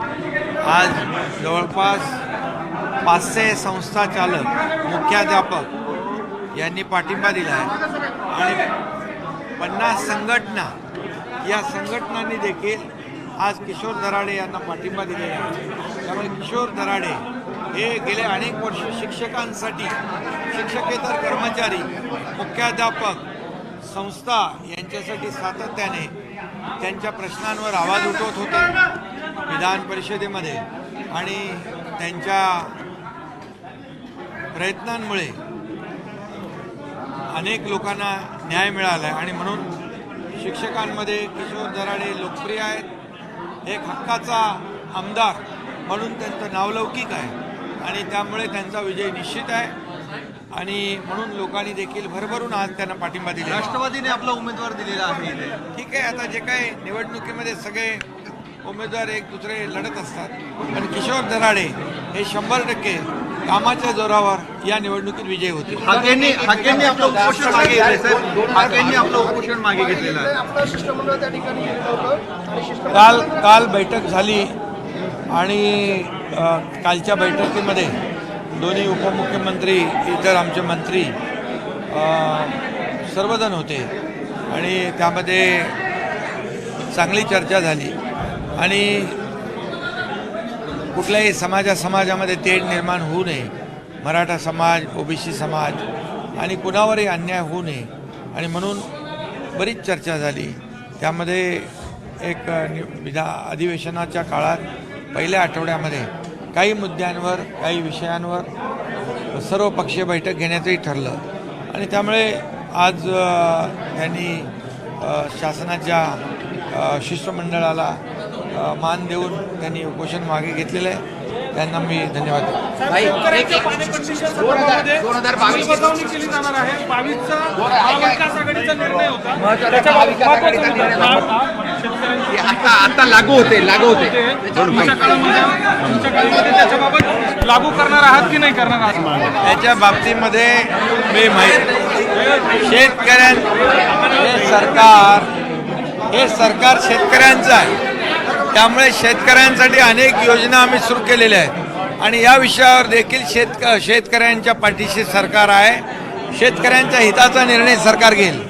आज जवळपास पाचशे संस्था चालक मुख्याध्यापक यांनी पाठिंबा दिला आहे. आणि पन्नास संघटना या संघटनांनी देखील आज किशोर दराडे यांना पाठिंबा दिलेला आहे. त्यामुळे किशोर दराडे हे गेले अनेक वर्ष शिक्षकांसाठी शिक्षकेतर कर्मचारी मुख्याध्यापक संस्था यांच्यासाठी सातत्याने त्यांच्या प्रश्नांवर आवाज उठवत होते. विधान परिषदेमध्ये आणि त्यांच्या प्रयत्नांमुळे अनेक लोकांना न्याय मिळाला आहे आणि म्हणून शिक्षकांमध्ये किशोर दराडे लोकप्रिय आहेत. एक हक्काचा आमदार म्हणून त्यांचं नावलौकिक आहे. आणि त्यामुळे त्यांचा विजय निश्चित आहे. आणि म्हणून लोकांनी देखील भरभरून आज त्यांना पाठिंबा दिला राष्ट्रवादीने आपला उमेदवार दिलेला आहे. ठीक आहे. आता जे काही निवडणुकीमध्ये सगळे उमेदवार एक दुसरे लढत असतात. पण किशोर दराडे हे शंभर टक्के कामाच्या जोरावर या निवडणुकीत विजय होते. हाकेंनी हाकेंनी आपलं उपोषण मागे हाकेंनी आपलं उपोषण मागे घेतलेलं आहे. काल काल बैठक झाली आणि कालच्या बैठकीमध्ये दोन्ही उपमुख्यमंत्री इतर आमचे मंत्री सर्वजण होते. आणि त्यामध्ये चांगली चर्चा झाली. आणि कुठल्याही समाजा समाजामध्ये तेढ निर्माण होऊ नये. मराठा समाज ओबीसी समाज आणि कुणावरही अन्याय होऊ नये. आणि म्हणून बरीच चर्चा झाली. त्यामध्ये एक नि- विधा अधिवेशनाच्या काळात पहिल्या आठवड्यामध्ये काही मुद्द्यांवर काही विषयांवर सर्व पक्षीय बैठक घेण्याचंही ठरलं. आणि त्यामुळे आज त्यांनी शासनाच्या शिष्टमंडळाला मान देऊन त्यांनी उपोषण मागे घेतलेलं आहे. त्यांना मी धन्यवाद हा आता आता लागू होते लागू होते. लागू करणार आहात की नाही करणार आहात? त्याच्या बाबतीमध्ये मी माहिती शेतकऱ्यां हे सरकार हे सरकार शेतकऱ्यांचं आहे. त्यामुळे शेतकऱ्यांसाठी अनेक योजना आम्ही सुरू केलेल्या आहेत. आणि या विषयावर देखील शेतक शेतकऱ्यांच्या पाठीशी सरकार आहे. शेतकऱ्यांच्या हिताचा निर्णय सरकार घेईल.